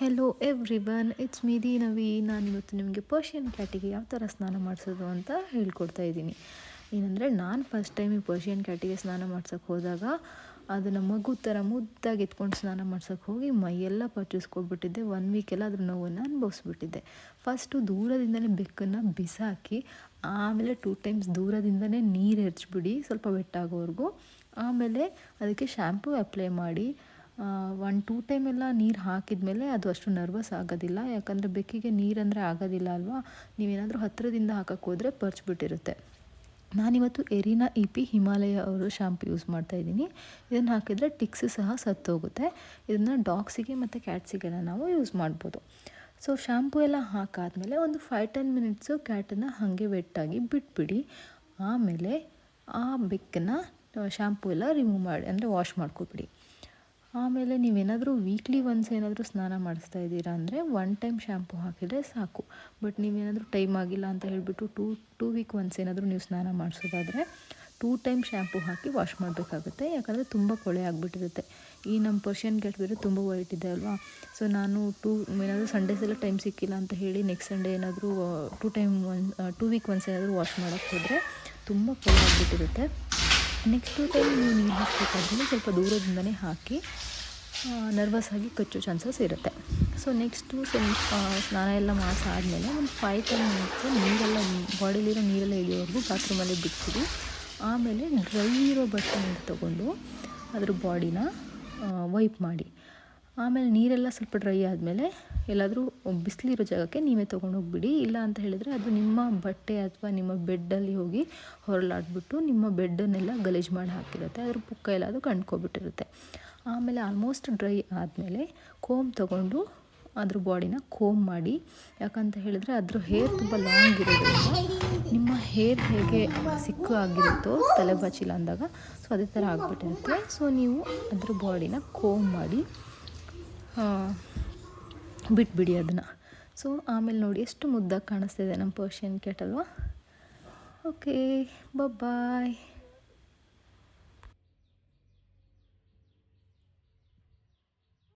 Hello everyone it's ಮಿದಿ ನವಿ ನಾನು ಇವತ್ತು ನಿಮಗೆ ಪರ್ಷಿಯನ್ ಕ್ಯಾಟಿಗೆ ಯಾವ ಥರ ಸ್ನಾನ ಮಾಡಿಸೋದು ಅಂತ ಹೇಳ್ಕೊಡ್ತಾ ಇದ್ದೀನಿ. ಏನಂದರೆ, ನಾನು ಫಸ್ಟ್ ಟೈಮ್ ಈ ಪರ್ಷಿಯನ್ ಕ್ಯಾಟಿಗೆ ಸ್ನಾನ ಮಾಡ್ಸೋಕ್ಕೆ ಹೋದಾಗ ಅದನ್ನು ಮಗು ಥರ ಮುದ್ದಾಗಿ ಎತ್ಕೊಂಡು ಸ್ನಾನ ಮಾಡ್ಸೋಕ್ಕೆ ಹೋಗಿ ಮೈಯೆಲ್ಲ ಪರ್ಚಿಸ್ಕೊಬಿಟ್ಟಿದ್ದೆ ಒನ್ ವೀಕೆಲ್ಲ ಅದ್ರ ನೋವನ್ನು ಅನುಭವಿಸ್ಬಿಟ್ಟಿದ್ದೆ. ಫಸ್ಟು ದೂರದಿಂದಲೇ ಬೆಕ್ಕನ್ನು ಬಿಸಾಕಿ, ಆಮೇಲೆ ಟೂ ಟೈಮ್ಸ್ ದೂರದಿಂದಲೇ ನೀರು ಎರಚ್ಬಿಡಿ, ಸ್ವಲ್ಪ ಬೆಟ್ಟಾಗೋವರೆಗೂ ಆಮೇಲೆ ಅದಕ್ಕೆ ಶ್ಯಾಂಪೂ ಅಪ್ಲೈ ಮಾಡಿ ಒನ್ ಟೂ ಟೈಮ್ ಎಲ್ಲ ನೀರು ಹಾಕಿದ ಮೇಲೆ ಅದು ಅಷ್ಟು ನರ್ವಸ್ ಆಗೋದಿಲ್ಲ. ಯಾಕಂದರೆ ಬೆಕ್ಕಿಗೆ ನೀರಂದರೆ ಆಗೋದಿಲ್ಲ ಅಲ್ವಾ? ನೀವೇನಾದರೂ ಹತ್ತಿರದಿಂದ ಹಾಕಕ್ಕೆ ಹೋದರೆ ಪರ್ಚ್ಬಿಟ್ಟಿರುತ್ತೆ ನಾನಿವತ್ತು ಎರಿನಾ ಇ ಪಿ ಹಿಮಾಲಯ ಅವರು ಶ್ಯಾಂಪು ಯೂಸ್ ಮಾಡ್ತಾಯಿದ್ದೀನಿ ಇದನ್ನು ಹಾಕಿದರೆ ಟಿಕ್ಸ್ ಸಹ ಸತ್ತೋಗುತ್ತೆ ಇದನ್ನು ಡಾಗ್ಸಿಗೆ ಮತ್ತು ಕ್ಯಾಟ್ಸಿಗೆಲ್ಲ ನಾವು ಯೂಸ್ ಮಾಡ್ಬೋದು. ಸೊ ಶ್ಯಾಂಪು ಎಲ್ಲ ಹಾಕಾದಮೇಲೆ ಒಂದು ಫೈವ್ ಟೆನ್ ಮಿನಿಟ್ಸು ಕ್ಯಾಟನ್ನು ಹಾಗೆ ವೆಟ್ಟಾಗಿ ಬಿಟ್ಬಿಡಿ. ಆಮೇಲೆ ಆ ಬೆಕ್ಕನ್ನು ಶ್ಯಾಂಪು ಎಲ್ಲ ರಿಮೂವ್ ಮಾಡಿ, ಅಂದರೆ ವಾಶ್ ಮಾಡ್ಕೊಬಿಡಿ. ಆಮೇಲೆ ನೀವೇನಾದರೂ ವೀಕ್ಲಿ ಒನ್ಸ್ ಏನಾದರೂ ಸ್ನಾನ ಮಾಡಿಸ್ತಾ ಇದ್ದೀರಾ ಅಂದರೆ ಒನ್ ಟೈಮ್ ಶ್ಯಾಂಪು ಹಾಕಿದರೆ ಸಾಕು. ಬಟ್ ನೀವೇನಾದರೂ ಟೈಮ್ ಆಗಿಲ್ಲ ಅಂತ ಹೇಳಿಬಿಟ್ಟು ಟೂ ಟೂ ವೀಕ್ ಒನ್ಸ್ ಏನಾದರೂ ನೀವು ಸ್ನಾನ ಮಾಡಿಸೋದಾದರೆ ಟೂ ಟೈಮ್ ಶ್ಯಾಂಪು ಹಾಕಿ ವಾಶ್ ಮಾಡಬೇಕಾಗುತ್ತೆ. ಯಾಕಂದರೆ ತುಂಬ ಕೊಳೆ ಆಗಿಬಿಟ್ಟಿರುತ್ತೆ. ಈ ನಮ್ಮ ಪರ್ಷಿಯನ್ ಕ್ಯಾಟ್ ಬೇರೆ ತುಂಬ ವೈಟ್ ಇದೆ ಅಲ್ವಾ? ಸೊ ನಾನು ಟೂ ಏನಾದರೂ ಸಂಡೇಸ್ ಎಲ್ಲ ಟೈಮ್ ಸಿಕ್ಕಿಲ್ಲ ಅಂತ ಹೇಳಿ ನೆಕ್ಸ್ಟ್ ಸಂಡೇ ಏನಾದರೂ two time one two week once ಏನಾದರೂ ವಾಶ್ ಮಾಡೋಕ್ಕೆ ಹೋದರೆ ತುಂಬ ಕೊಳೆ ಆಗಿಬಿಟ್ಟಿರುತ್ತೆ. ನೆಕ್ಸ್ಟು ಟೈಮ್ ನೀವು ನೀರು ಹಾಕಬೇಕಾದ್ರೆ ಸ್ವಲ್ಪ ದೂರದಿಂದನೇ ಹಾಕಿ ನರ್ವಸ್ ಆಗಿ ಕಚ್ಚೋ ಚಾನ್ಸಸ್ ಇರುತ್ತೆ. ಸೊ ನೆಕ್ಸ್ಟು ಸ್ವಲ್ಪ ಸ್ನಾನ ಎಲ್ಲ ಮಾಡಿಸಾದ್ಮೇಲೆ ಒಂದು ಫೈವ್ ಟೆನ್ ಮಿನಿಟ್ಸು ನೀರೆಲ್ಲ ಬಾಡಿಲಿರೋ ನೀರೆಲ್ಲ ಇಳಿಯೋವರೆಗೂ ಬಾತ್ರೂಮಲ್ಲಿ ಬಿಡ್ತೀವಿ. ಆಮೇಲೆ ಡ್ರೈ ಇರೋ ಬಟ್ಟೆಯಿಂದ ತೊಗೊಂಡು ಅದ್ರ ಬಾಡಿನ ವೈಪ್ ಮಾಡಿ. ಆಮೇಲೆ ನೀರೆಲ್ಲ ಸ್ವಲ್ಪ ಡ್ರೈ ಆದಮೇಲೆ ಎಲ್ಲಾದರೂ ಬಿಸಿಲಿರೋ ಜಾಗಕ್ಕೆ ನೀವೇ ತೊಗೊಂಡೋಗ್ಬಿಡಿ ಇಲ್ಲ ಅಂತ ಹೇಳಿದರೆ ಅದು ನಿಮ್ಮ ಬಟ್ಟೆ ಅಥವಾ ನಿಮ್ಮ ಬೆಡ್ಡಲ್ಲಿ ಹೋಗಿ ಹೊರಳಾಡ್ಬಿಟ್ಟು ನಿಮ್ಮ ಬೆಡ್ಡನ್ನೆಲ್ಲ ಗಲೀಜು ಮಾಡಿ ಹಾಕಿರುತ್ತೆ. ಅದ್ರ ಪುಕ್ಕ ಎಲ್ಲ ಅದು ಕಂಡ್ಕೊಬಿಟ್ಟಿರುತ್ತೆ. ಆಮೇಲೆ ಆಲ್ಮೋಸ್ಟ್ ಡ್ರೈ ಆದಮೇಲೆ ಕೋಮ್ ತೊಗೊಂಡು ಅದ್ರ ಬಾಡಿನ ಕೋಮ್ ಮಾಡಿ. ಯಾಕಂತ ಹೇಳಿದರೆ ಅದ್ರ ಹೇರ್ ತುಂಬ ಲಾಂಗ್ ಇರೋದ್ರಿಂದ ನಿಮ್ಮ ಹೇರ್ ಹೇಗೆ ಸಿಕ್ಕು ಆಗಿರುತ್ತೋ ತಲೆ ಬಾಚಿಲ್ಲ ಅಂದಾಗ ಸೊ ಅದೇ ಥರ ಆಗಿಬಿಟ್ಟಿರುತ್ತೆ. ಸೊ ನೀವು ಅದ್ರ ಬಾಡಿನ ಕೋಮ್ ಮಾಡಿ ಬಿಟ್ಬಿಡಿ ಅದನ್ನು. ಸೊ ಆಮೇಲೆ ನೋಡಿ ಎಷ್ಟು ಮುದ್ದಾಗಿ ಕಾಣಿಸ್ತಿದೆ ನಮ್ಮ ಪರ್ಷಿಯನ್ ಕ್ಯಾಟ್ ಅಲ್ವಾ? Okay bye